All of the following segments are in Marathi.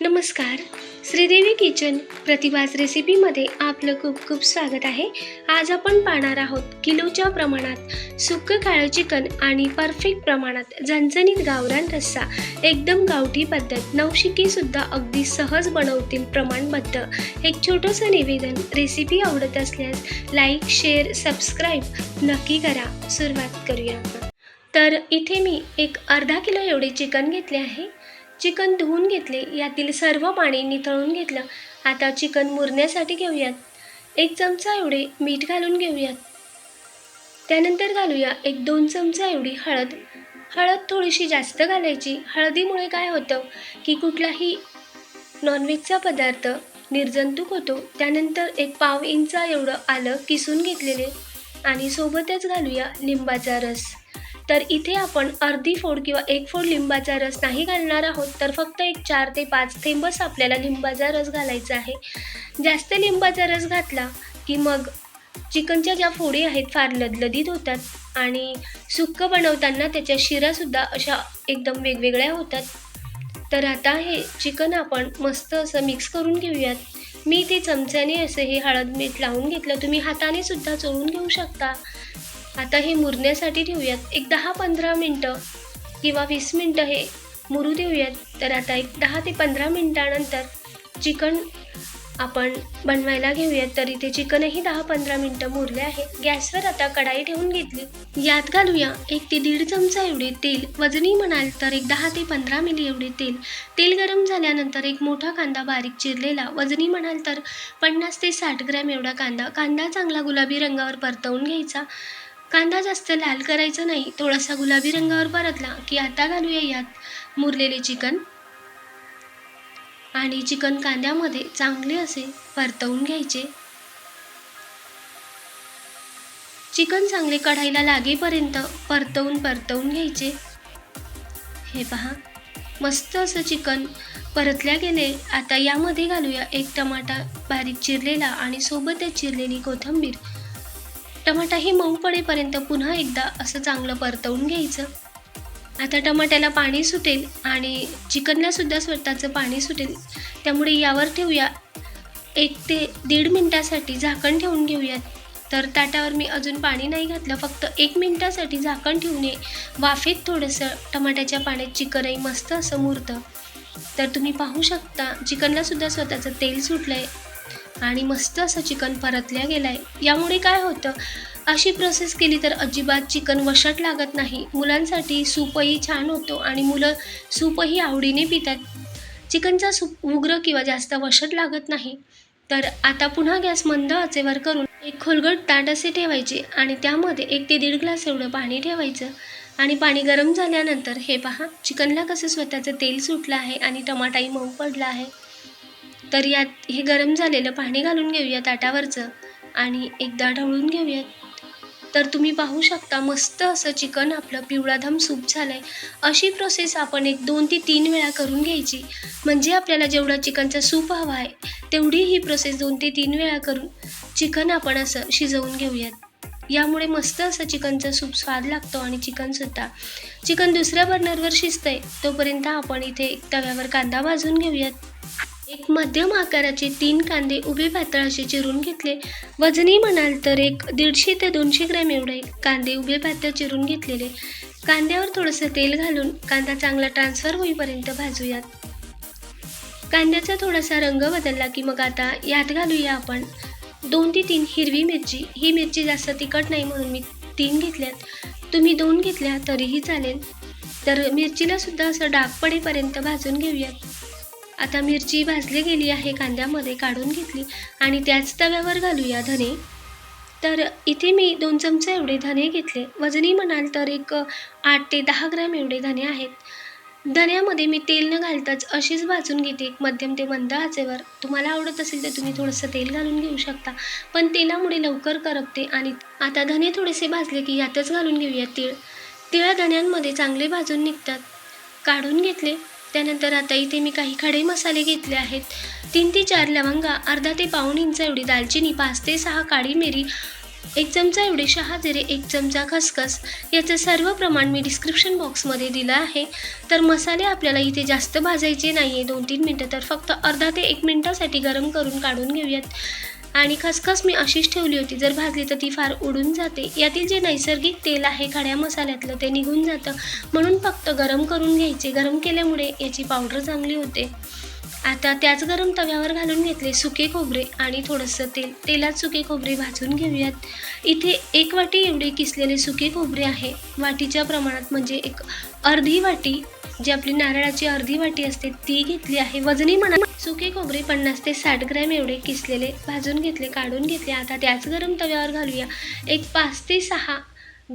नमस्कार. श्रीदेवी किचन प्रतिभाज रेसिपीमध्ये आपलं खूप खूप स्वागत आहे. आज आपण पाहणार आहोत किलोच्या प्रमाणात सुक्क काळं चिकन आणि परफेक्ट प्रमाणात झणझणीत गावरान रस्सा एकदम गावठी पद्धत नवशिकीसुद्धा अगदी सहज बनवतील प्रमाणबद्ध. एक छोटंसं निवेदन रेसिपी आवडत असल्यास लाईक शेअर सबस्क्राईब नक्की करा. सुरुवात करूया तर इथे मी एक अर्धा किलो एवढे चिकन घेतले आहे. चिकन धुवून घेतले यातील सर्व पाणी निथळून घेतलं. आता चिकन मुरण्यासाठी घेऊयात. एक चमचा एवढे मीठ घालून घेऊयात. त्यानंतर घालूया एक दोन चमचा एवढी हळद. हळद थोडीशी जास्त घालायची. हळदीमुळे काय होतं की कुठलाही नॉनव्हेजचा पदार्थ निर्जंतुक होतो. त्यानंतर एक पाव इंचा एवढं आलं किसून घेतलेले. आणि सोबतच घालूया लिंबाचा रस. तर इथे आपण अर्धी फोड किंवा एक फोड लिंबाचा रस नाही घालणार आहोत. तर फक्त एक चार ते पाच थेंबच आपल्याला लिंबाचा रस घालायचा आहे. जास्त लिंबाचा रस घातला की मग चिकनच्या ज्या फोडी आहेत फार लदलदीत होतात आणि सुक्क बनवताना त्याच्या शिरासुद्धा अशा एकदम वेगवेगळ्या होतात. तर आता हे चिकन आपण मस्त असं मिक्स करून घेऊयात. मी ते चमच्याने असं हे हळद मीठ लावून घेतलं. तुम्ही हाताने सुद्धा चोळून घेऊ शकता. आता हे मुरण्यासाठी ठेवूयात एक दहा पंधरा मिनटं किंवा वीस मिनटं हे मुरू देऊयात. तर आता एक दहा ते पंधरा मिनटानंतर चिकन आपण बनवायला घेऊयात. तर इथे चिकनही दहा पंधरा मिनटं मुरले आहे. गॅसवर आता कढाई ठेवून घेतली. यात घालूया एक ते दीड चमचा एवढे तेल. वजनी म्हणाल तर एक दहा ते पंधरा मिली एवढे तेल. तेल गरम झाल्यानंतर एक मोठा कांदा बारीक चिरलेला. वजनी म्हणाल तर पन्नास ते साठ ग्रॅम एवढा कांदा. कांदा चांगला गुलाबी रंगावर परतवून घ्यायचा. कांदा जास्त लाल करायचा नाही. थोडासा गुलाबी रंगावर परतला की आता घालूया यात. मुरलेले चिकन आणि चिकन कांद्यामध्ये चांगले असे परतवून घ्यायचे. चिकन चांगले कढाईला लागेपर्यंत परतवून परतवून घ्यायचे. हे पहा मस्त असं चिकन परतल्या गेले. आता यामध्ये घालूया एक टमाटा बारीक चिरलेला आणि सोबतच चिरलेली कोथिंबीर. टमाटा ही मऊ पडेपर्यंत पुन्हा एकदा असं चांगलं परतवून घ्यायचं. आता टमाट्याला पाणी सुटेल आणि चिकनला सुद्धा स्वतःचं पाणी सुटेल. त्यामुळे यावर ठेवूया. एक ते दीड मिनटासाठी झाकण ठेवून घेऊयात. तर ताटावर मी अजून पाणी नाही घातलं फक्त एक मिनटासाठी झाकण ठेवून ये. वाफेत थोडंसं टमाट्याच्या पाण्यात चिकनही मस्त असं मुरतं. तर तुम्ही पाहू शकता चिकनला सुद्धा स्वतःचं तेल सुटलं आहे आणि मस्त असं चिकन परतल्या गेलं आहे यामुळे काय होतं अशी प्रोसेस केली तर अजिबात चिकन वशट लागत नाही. मुलांसाठी सूपही छान होतो आणि मुलं सूपही आवडीने पितात. चिकनचा सूप उग्र किंवा जास्त वशट लागत नाही. तर आता पुन्हा गॅस मंद आचेवर करून एक खोलगट ताट असे ठेवायचे आणि त्यामध्ये एक ते दीड ग्लास एवढं पाणी ठेवायचं. आणि पाणी गरम झाल्यानंतर हे पहा चिकनला कसं स्वतःचं तेल सुटलं आहे आणि टमाटाही मऊ पडला आहे. तर यात हे गरम झालेलं पाणी घालून घेऊया ताटावरचं आणि एकदा ढवळून घेऊयात. तर तुम्ही पाहू शकता मस्त असं चिकन आपलं पिवळाधम सूप झालं आहे अशी प्रोसेस आपण एक दोन ते तीन वेळा करून घ्यायची. म्हणजे आपल्याला जेवढा चिकनचा सूप हवा आहे तेवढी ही प्रोसेस दोन ते तीन वेळा करून चिकन आपण असं शिजवून घेऊयात. यामुळे मस्त असं चिकनचा सूप स्वाद लागतो आणि चिकनसुद्धा चिकन दुसऱ्या बर्नरवर शिजतंय तोपर्यंत आपण इथे तव्यावर कांदा भाजून घेऊयात. एक मध्यम आकाराचे तीन कांदे उभे पातळ असे चिरून घेतले. वजनी म्हणाल तर एक दीडशे ते दोनशे ग्रॅम एवढे कांदे उभे पातळ चिरून घेतलेले. कांद्यावर थोडंसं तेल घालून कांदा चांगला ट्रान्सफर होईपर्यंत भाजूयात. कांद्याचा थोडासा रंग बदलला की मग आता यात घालूया आपण दोन ते तीन हिरवी मिरची. ही मिरची जास्त तिखट नाही म्हणून मी तीन घेतल्यात. तुम्ही दोन घेतल्या तरीही चालेल. तर मिरचीला सुद्धा असं डाग पडेपर्यंत भाजून घेऊयात. आता मिरची भाजली गेली आहे कांद्यामध्ये काढून घेतली आणि त्याच तव्यावर घालूया धने. तर इथे मी दोन चमचे एवढे धने घेतले. वजनी म्हणाल तर एक आठ ते दहा ग्रॅम एवढे धने आहेत. धन्यामध्ये मी तेल न घालताच अशीच भाजून घेते एक मध्यम ते मंद आचेवर. तुम्हाला आवडत असेल तर तुम्ही थोडंसं तेल घालून घेऊ शकता. पण तेलामुळे लवकर करपते आणि आता धने थोडेसे भाजले की यातच घालून घेऊया तीळ. तिळा धन्यांमध्ये चांगले भाजून निघतात. काढून घेतले. त्यानंतर आता इथे मी काही खडे मसाले घेतले आहेत. तीन ते चार लवंगा अर्धा ते पाऊण इंच एवढी दालचिनी पाच ते सहा काळी मिरी एक चमचा एवढे शहा जिरे एक चमचा खसखस याचं सर्व प्रमाण मी डिस्क्रिप्शन बॉक्समध्ये दिलं आहे. तर मसाले आपल्याला इथे जास्त भाजायचे नाही आहे दोन तीन मिनटं तर फक्त अर्धा ते एक मिनटासाठी गरम करून काढून घेऊयात. आणि खसखस मी अशीच ठेवली होती. जर भाजली तर ती फार उडून जाते. यातील जे नैसर्गिक तेल आहे खड्या मसाल्यातलं ते निघून जातं. म्हणून फक्त गरम करून घ्यायचे. गरम केल्यामुळे याची पावडर चांगली होते. आता त्याच गरम तव्यावर घालून घेतले सुके खोबरे आणि थोडंसं तेल. तेलात सुके खोबरे भाजून घेऊयात. इथे एक वाटी एवढे किसलेले सुके खोबरे आहे. वाटीच्या प्रमाणात म्हणजे एक अर्धी वाटी जी आपली नारळाची अर्धी वाटी असते ती घेतली आहे. वजनी म्हणा सुके खोबरे पन्नास ते साठ ग्रॅम एवढे किसलेले भाजून घेतले काढून घेतले. आता त्याच गरम तव्यावर घालूया. एक पाच ते सहा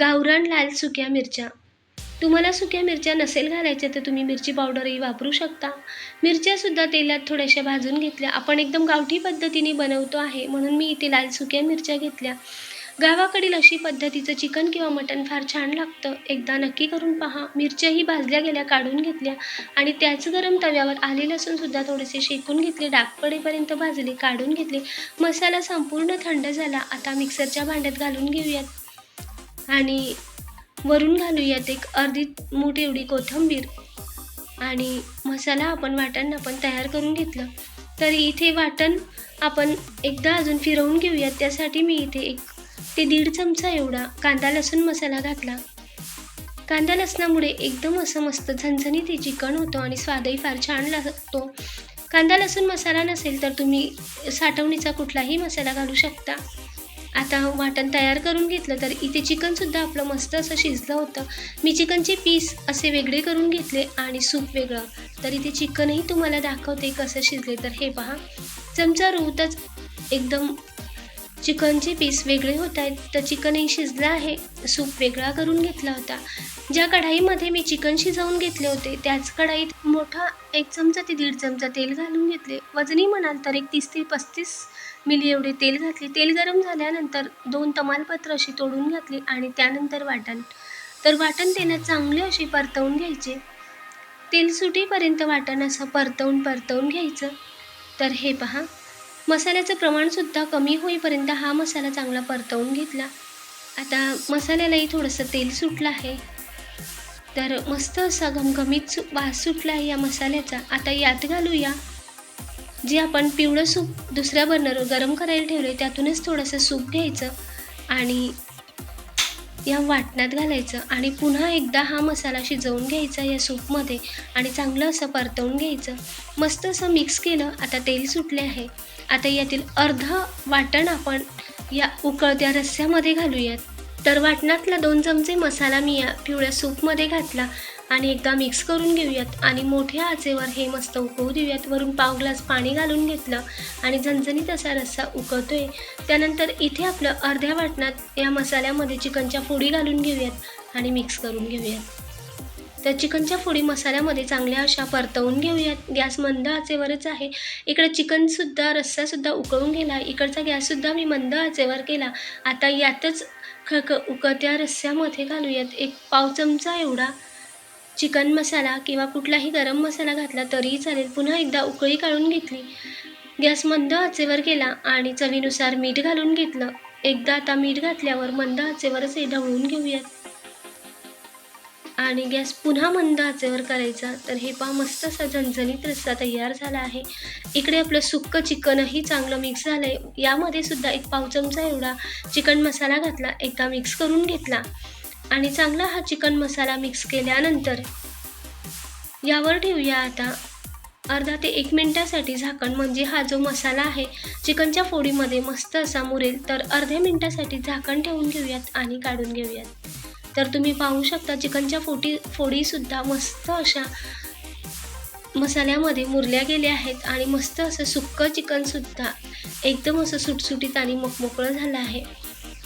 गावरान लाल सुक्या मिरच्या. तुम्हाला सुक्या मिरच्या नसेल घालायच्या तर तुम्ही मिरची पावडरही वापरू शकता. मिरच्यासुद्धा तेलात थोड्याशा भाजून घेतल्या. आपण एकदम गावठी पद्धतीने बनवतो आहे म्हणून मी इथे लाल सुक्या मिरच्या घेतल्या. गावाकडील अशी पद्धतीचं चिकन किंवा मटण फार छान लागतं. एकदा नक्की करून पहा. मिरच्याही भाजल्या गेल्या काढून घेतल्या आणि त्याच गरम तव्यावर आले लसूणसुद्धा थोडेसे शेकून घेतले डाग पडेपर्यंत भाजले काढून घेतले. मसाला संपूर्ण थंड झाला. आता मिक्सरच्या भांड्यात घालून घेऊयात. आणि वरून घालूयात एक अर्धी मूठ एवढी कोथिंबीर आणि मसाला आपण वाटण आपण तयार करून घेतलं. तर इथे वाटण आपण एकदा अजून फिरवून घेऊयात. त्यासाठी मी इथे एक ते दीड चमचा एवढा कांदा लसूण मसाला घातला. कांदा लसणामुळे एकदम असं मस्त झणझणीत ते चिकन होतं आणि स्वादही फार छान लागतो. कांदा लसूण मसाला नसेल तर तुम्ही साठवणीचा कुठलाही मसाला घालू शकता. आता वाटण तयार करून घेतलं तर इथे चिकनसुद्धा आपलं मस्त असं शिजलं होतं. मी चिकनचे पीस असे वेगळे करून घेतले आणि सूप वेगळं. तर इथे चिकनही तुम्हाला दाखवते कसं शिजले. तर हे पहा. चमचा रोहतच एकदम चिकनचे पीस वेगळे होत आहेत तर चिकनही शिजलं आहे. सूप वेगळा करून घेतला होता. ज्या कढाईमध्ये मी चिकन शिजवून घेतले होते त्याच कढाईत मोठा एक चमचा ते दीड चमचा तेल घालून घेतले. वजनी म्हणाल तर एक तीस ते पस्तीस मिली एवढे तेल घातले. तेल गरम झाल्यानंतर दोन तमालपत्र अशी तोडून घातली आणि त्यानंतर वाटण. तर वाटण तेलात चांगले असे परतवून घ्यायचे. तेल सुटीपर्यंत वाटण असं परतवून परतवून घ्यायचं. तर हे पहा. मसाल्याचं प्रमाणसुद्धा कमी होईपर्यंत हा मसाला चांगला परतवून घेतला. आता मसाल्यालाही थोडंसं तेल सुटलं आहे. तर मस्त असा घमघमीत सु वास सुटला आहे या मसाल्याचा. आता यात घालूया. जे आपण पिवळं सूप दुसऱ्या बर्नरवर गरम करायला ठेवलं आहे त्यातूनच थोडंसं सूप घ्यायचं. आणि या वाटणात घालायचं आणि पुन्हा एकदा हा मसाला शिजवून घ्यायचा या सूपमध्ये आणि चांगलं असं परतवून घ्यायचं. मस्त असं मिक्स केलं आता तेल सुटले आहे. आता यातील अर्ध वाटण आपण या उकळत्या रस्स्यामध्ये घालूयात. तर वाटणातला दोन चमचे मसाला मी या पिवळ्या सूपमध्ये घातला. आणि एकदा मिक्स करून घेऊयात. आणि मोठ्या आचेवर हे मस्त उकळू देऊयात. वरून पाव ग्लास पाणी घालून घेतलं आणि झणझणीत असा रस्सा उकळतोय. त्यानंतर इथे आपलं अर्ध्या वाटणात या मसाल्यामध्ये चिकनच्या फोडी घालून घेऊयात आणि मिक्स करून घेऊयात. तर चिकनच्या फोडी मसाल्यामध्ये चांगल्या अशा परतवून घेऊयात. गॅस मंद आचेवरच आहे. इकडे चिकनसुद्धा रस्सासुद्धा उकळून गेला. इकडचा गॅससुद्धा मी मंद आचेवर केला. आता यातच खळख उकळत्या रस्स्यामध्ये घालूयात. एक पाव चमचा एवढा चिकन मसाला किंवा कुठलाही गरम मसाला घातला तरीही चालेल. पुन्हा एकदा उकळी काढून घेतली. गॅस मंद आचेवर केला आणि चवीनुसार मीठ घालून घेतलं. एकदा आता मीठ घातल्यावर मंद आचेवरच हे ढवळून घेऊयात. आणि गॅस पुन्हा मंद आचेवर करायचा. तर हे पहा मस्त असा झणझणीत रस्सा तयार झाला आहे. इकडे आपलं सुक्कं चिकनही चांगलं मिक्स झालं आहे यामध्ये सुद्धा एक पाव चमचा एवढा चिकन मसाला घातला. एकदा मिक्स करून घेतला. आणि चांगला हा चिकन मसाला मिक्स केल्यानंतर यावर ठेवूया आता. अर्धा ते एक मिनटासाठी झाकण म्हणजे हा जो मसाला आहे चिकनच्या फोडीमध्ये मस्त असा मुरेल तर अर्ध्या मिनटासाठी झाकण ठेवून घेऊयात आणि काढून घेऊयात. तर तुम्ही पाहू शकता चिकनच्या फोटी फोडीसुद्धा मस्त अशा मसाल्यामध्ये मुरल्या गेल्या आहेत आणि मस्त असं सुक्कं चिकनसुद्धा एकदम असं सुटसुटीत आणि मोकमोकळं झालं आहे.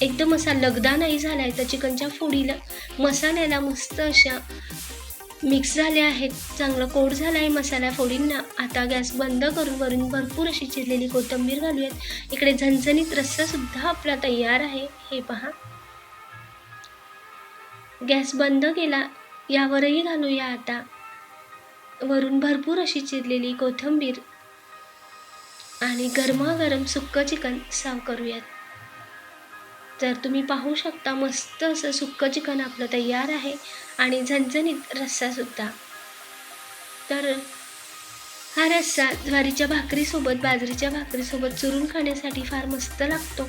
एकदम असा लगदा नाही झाला आहे तर चिकनच्या फोडीला मसाल्याला मस्त अशा मिक्स झाल्या आहेत. चांगलं कोट झालं आहे मसाला फोडींना. आता गॅस बंद करून वरून भरपूर अशी चिरलेली कोथिंबीर घालूयात. इकडे झणझणीत रस्सासुद्धा आपला तयार आहे. हे पहा. गॅस बंद केला. यावरही घालूया आता. वरून भरपूर अशी चिरलेली कोथिंबीर आणि गरमागरम सुक्कं चिकन सर्व करूयात. तर तुम्ही पाहू शकता मस्त असं सुक्कं चिकन आपलं तयार आहे आणि झणझणीत रस्सासुद्धा तर हा रस्सा ज्वारीच्या भाकरीसोबत बाजरीच्या भाकरीसोबत चुरून खाण्यासाठी फार मस्त लागतो.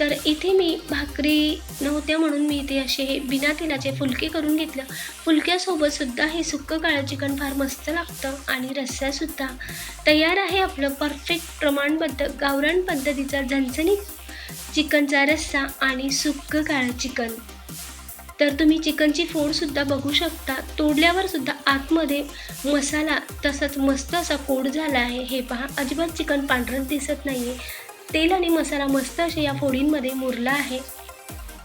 तर इथे मी भाकरी नव्हत्या म्हणून मी इथे असे हे बिना तेलाचे फुलके करून घेतलं. फुलक्यासोबतसुद्धा हे सुक्कं काळं चिकन फार मस्त लागतं आणि रस्सासुद्धा तयार आहे आपलं परफेक्ट प्रमाणबद्ध गावरान पद्धतीचा झणझणीत चिकनचा रस्सा आणि सुक्कं काळं चिकन. तर तुम्ही चिकनची फोडसुद्धा बघू शकता. तोडल्यावर सुद्धा आतमध्ये मसाला तसंच मस्त असा कोड झाला आहे. हे पहा अजिबात चिकन पांढरं दिसत नाही आहे तेल आणि मसाला मस्त असे या फोडींमध्ये मुरला आहे.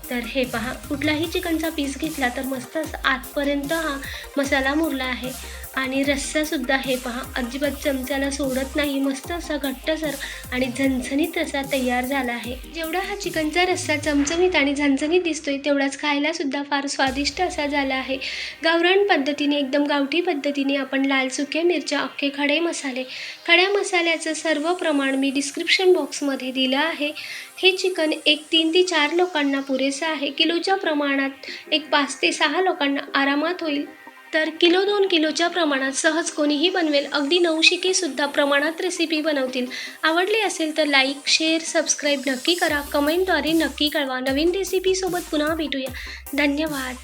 तर हे पहा कुठलाही चिकनचा पीस घेतला तर मस्त असं आतपर्यंत हा मसाला मुरला आहे. आणि रस्सासुद्धा हे पहा अजिबात चमच्याला सोडत नाही मस्त असा घट्टसर आणि झणझणीत असा तयार झाला आहे. जेवढा हा चिकनचा रस्सा चमचमीत आणि झणझणीत दिसतोय तेवढाच खायला सुद्धा फार स्वादिष्ट असा झाला आहे. गावरान पद्धतीने एकदम गावठी पद्धतीने आपण लाल सुक्या मिरच्या अख्खे खडे मसाले खड्या मसाल्याचं सर्व प्रमाण मी डिस्क्रिप्शन बॉक्समध्ये दिलं आहे. हे चिकन एक तीन ते चार लोकांना पुरेसं आहे. किलोच्या प्रमाणात एक पाच ते सहा लोकांना आरामात होईल. तर किलो दोन किलोच्या प्रमाणात सहज कोणीही बनवेल. अगदी नऊशिकेसुद्धा प्रमाणात रेसिपी बनवतील. आवडली असेल तर लाईक शेअर सबस्क्राईब नक्की करा. कमेंटद्वारे नक्की कळवा. नवीन रेसिपीसोबत पुन्हा भेटूया. धन्यवाद.